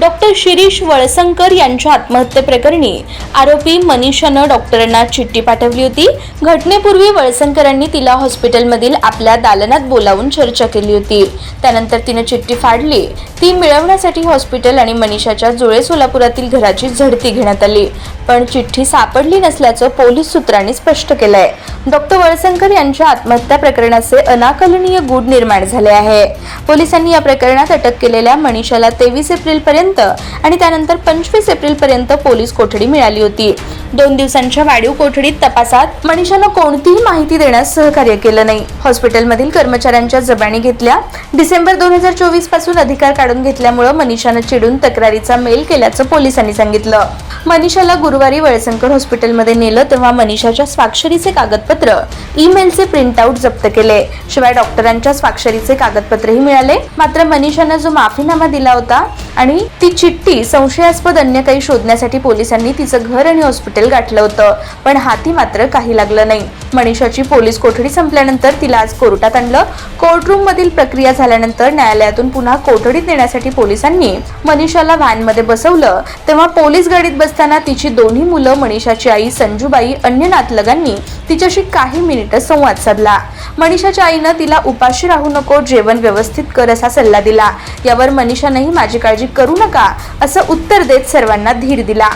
Doctor Shirish Walsankar यांच्या आत्महत्येप्रकरणी आरोपी मनीषानं डॉक्टरांना चिठ्ठी पाठवली होती. घटनेपूर्वी वळसंकरांनी तिला हॉस्पिटलमधील आपल्या दालनात बोलावून चर्चा केली होती. त्यानंतर तिनं चिठ्ठी फाडली. ती मिळवण्यासाठी हॉस्पिटल आणि मनीषाच्या जुळे सोलापुरातील घराची झडती घेण्यात आली. पण चिठ्ठी सापडली नसल्याचं पोलीस सूत्रांनी स्पष्ट केलंय. डॉक्टर वळसंकर यांच्या आत्महत्या प्रकरणाचे अनाकलनीय गुढ निर्माण झाले आहे. पोलिसांनी या प्रकरणात अटक केलेल्या मनीषाला तेवीस एप्रिल पर्यंत आणि त्यानंतर पंचवीस एप्रिल पर्यंत पोलीस कोठडी मिळाली होती. दोन दिवसांच्या वाढीव कोठडीत तपासात मनीषानं कोणतीही माहिती देण्यास सहकार्य केलं नाही. हॉस्पिटलमधील कर्मचाऱ्यांच्या जबानी घेतल्या डिसेंबर दोन हजार चोवीसपासून अधिकार काढून घेतल्यामुळं मनीषानं चिडून तक्रारीचा मेल केल्याचं पोलिसांनी सांगितलं. मनीषाला गुरुवारी वळसंकर हॉस्पिटलमध्ये नेलं तेव्हा मनीषाच्या स्वाक्षरीचे कागदपत्र ईमेलचे प्रिंटआउट जप्त केले. शिवाय डॉक्टरांच्या स्वाक्षरीचे कागदपत्रही मिळाले. मात्र मनीषानं जो माफीनामा दिला होता आणि ती चिठ्ठी संशयास्पद अन्य काही शोधण्यासाठी पोलिसांनी तिचं घर आणि हॉस्पिटल गाठलं होतं. पण हाती मात्र काही लागलं नाही. मनीषाची पोलीस कोठडी संपल्यानंतर तिला आज कोर्टात आणलं. कोर्टरूम मधील प्रक्रिया झाल्यानंतर न्यायालयातून पुन्हा कोठडीत नेण्यासाठी पोलिसांनी मनीषाला व्हॅनमध्ये बसवलं. तेव्हा पोलीस गाडीत बसताना तिची दोन्ही मुलं मनीषाची आई संजूबाई अन्य नातलगांनी तिच्याशी काही मिनिटं संवाद साधला. मनीषाच्या आईनं तिला उपाशी राहू नको जेवण व्यवस्थित कर असा सल्ला दिला. यावर मनीषानंही माझी काळजी करू नका असं उत्तर देत सर्वांना धीर दिला.